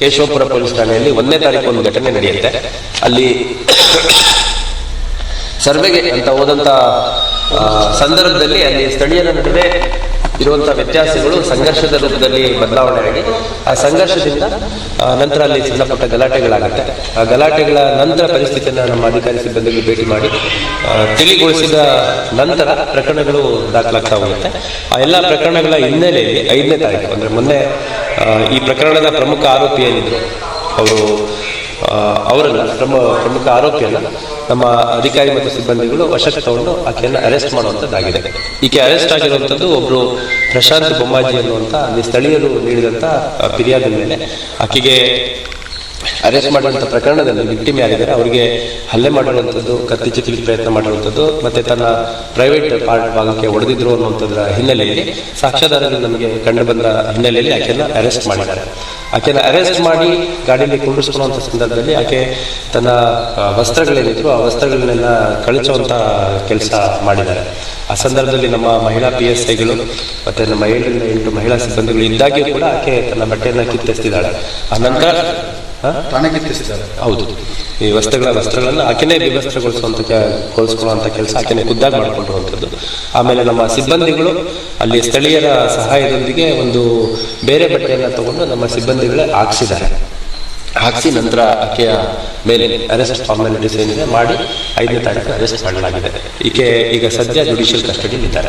Keshavapura police ಠಾಣೆಯಲ್ಲಿ ಒಂದನೇ ತಾರೀಕು ಒಂದು ಘಟನೆ ನಡೆಯುತ್ತೆ. ಅಲ್ಲಿ ಸರ್ವೆಗೆ ಅಂತ ಹೋದಂತ ಸಂದರ್ಭದಲ್ಲಿ ಅಲ್ಲಿ ಸ್ಥಳೀಯರ ನಡುವೆ ಇರುವಂತಹ ವ್ಯತ್ಯಾಸಗಳು ಸಂಘರ್ಷದ ರೂಪದಲ್ಲಿ ಬದಲಾವಣೆ ಆಗಿ, ಆ ಸಂಘರ್ಷದಿಂದ ನಂತರ ಅಲ್ಲಿ ಸಣ್ಣ ಪುಟ್ಟ ಗಲಾಟೆಗಳಾಗುತ್ತೆ. ಆ ಗಲಾಟೆಗಳ ನಂತರ ಪರಿಸ್ಥಿತಿಯನ್ನು ನಮ್ಮ ಅಧಿಕಾರಿ ಸಿಬ್ಬಂದಿಗೆ ಭೇಟಿ ಮಾಡಿ ತಿಳಿಗೊಳಿಸಿದ ನಂತರ ಪ್ರಕರಣಗಳು ದಾಖಲಾಗ್ತಾ ಹೋಗುತ್ತೆ. ಆ ಎಲ್ಲ ಪ್ರಕರಣಗಳ ಹಿನ್ನೆಲೆಯಲ್ಲಿ ಐದನೇ ತಾರೀಕು, ಅಂದ್ರೆ ಮೊನ್ನೆ ಈ ಪ್ರಕರಣದ ಪ್ರಮುಖ ಆರೋಪಿ ಏನಿದ್ರು? ಅವರು ಅವರನ್ನು ಪ್ರಮ, ಪ್ರಮುಖ ಆರೋಪಿಯನ್ನ ನಮ್ಮ ಅಧಿಕಾರಿ ಮತ್ತು ಸಿಬ್ಬಂದಿಗಳು ವಶಕ್ಕೆ ತಗೊಂಡು ಆಕೆಯನ್ನು ಅರೆಸ್ಟ್ ಮಾಡುವಂಥದ್ದಾಗಿದೆ. ಈಕೆ ಅರೆಸ್ಟ್ ಆಗಿರುವಂಥದ್ದು ಒಬ್ರು ಪ್ರಶಾಂತ್ ಬೊಮ್ಮಾಜಿ ಅನ್ನುವಂಥ, ಅಲ್ಲಿ ಸ್ಥಳೀಯರು ನೀಡಿದಂಥ ಫಿರ್ಯಾದ ಮೇಲೆ. ಆಕೆಗೆ ಅರೆಸ್ಟ್ ಮಾಡುವಂಥ ಪ್ರಕರಣದಲ್ಲಿ ವಿಕ್ಟಿಮ್ ಯಾರಿದ್ದಾರೆ, ಅವರಿಗೆ ಹಲ್ಲೆ ಮಾಡಿರುವಂಥದ್ದು, ಕತ್ತಿ ಚಿಕ್ಕಲಿಕ್ಕೆ ಪ್ರಯತ್ನ ಮಾಡಿರುವಂಥದ್ದು, ಮತ್ತೆ ತನ್ನ ಪ್ರೈವೇಟ್ ಪಾರ್ಟ್ ಭಾಗಕ್ಕೆ ಹೊಡೆದಿದ್ರು ಅನ್ನುವಂಥದ್ರ ಹಿನ್ನೆಲೆಯಲ್ಲಿ ಸಾಕ್ಷ್ಯಾಧಾರಗಳು ನಮಗೆ ಕಂಡು ಬಂದ ಹಿನ್ನೆಲೆಯಲ್ಲಿ ಆಕೆಯನ್ನು ಅರೆಸ್ಟ್ ಮಾಡಿದ್ದಾರೆ. ಆಕೆಯನ್ನು ಅರೆಸ್ಟ್ ಮಾಡಿ ಗಾಡಿಯಲ್ಲಿ ಕುಂಡಿಸ್ಕೊಳ್ಳುವಂಥ ಸಂದರ್ಭದಲ್ಲಿ ಆಕೆ ತನ್ನ ವಸ್ತ್ರಗಳೇನಿದ್ರು ಆ ವಸ್ತ್ರಗಳನ್ನೆಲ್ಲ ಕಳಿಸುವಂಥ ಕೆಲಸ ಮಾಡಿದ್ದಾರೆ. ಆ ಸಂದರ್ಭದಲ್ಲಿ ನಮ್ಮ ಮಹಿಳಾ ಪಿ ಎಸ್ ಐಗಳು ಮತ್ತೆ ನಮ್ಮ ಏಳರಿಂದ ಎಂಟು ಮಹಿಳಾ ಸಿಬ್ಬಂದಿಗಳು ಇದ್ದಾಗಿಯೂ ಕೂಡ ಆಕೆ ತನ್ನ ಬಟ್ಟೆಯನ್ನು ಕಿತ್ತೆಸ್ತಿದ್ದಾಳೆ ಆ ನಂತರ ಹೌದು. ಈ ವಸ್ತ್ರಗಳ ವಸ್ತ್ರಗಳನ್ನು ಆಕೆನೇ ವಿವಸ್ತ್ರಗೊಳಿಸುವಂತ ಕೊಳಿಸ್ಕೊಳ್ಳುವಂತ ಕೆಲಸ ಆಕೆನೇ ಖುದ್ದಾಗಿ ಮಾಡಿಕೊಂಡಿರುವಂಥದ್ದು. ಆಮೇಲೆ ನಮ್ಮ ಸಿಬ್ಬಂದಿಗಳು ಅಲ್ಲಿ ಸ್ಥಳೀಯರ ಸಹಾಯದೊಂದಿಗೆ ಒಂದು ಬೇರೆ ಬಟ್ಟೆಯನ್ನು ತಗೊಂಡು ನಮ್ಮ ಸಿಬ್ಬಂದಿಗಳೇ ಹಾಕ್ಸಿದ್ದಾರೆ. ಹಾಕಿಸಿ ನಂತರ ಆಕೆಯ ಮೇಲೆ ಅರೆಸ್ಟ್ ಫಾರ್ಮಾಲಿಟೀಸ್ ಏನಿದೆ ಮಾಡಿ ಐದನೇ ತಾರೀಕು ಅರೆಸ್ಟ್ ಮಾಡಲಾಗಿದೆ. ಈಕೆ ಈಗ ಸದ್ಯ ಜುಡಿಷಿಯಲ್ ಕಸ್ಟಡಿಯಲ್ಲಿ ಇದ್ದಾರೆ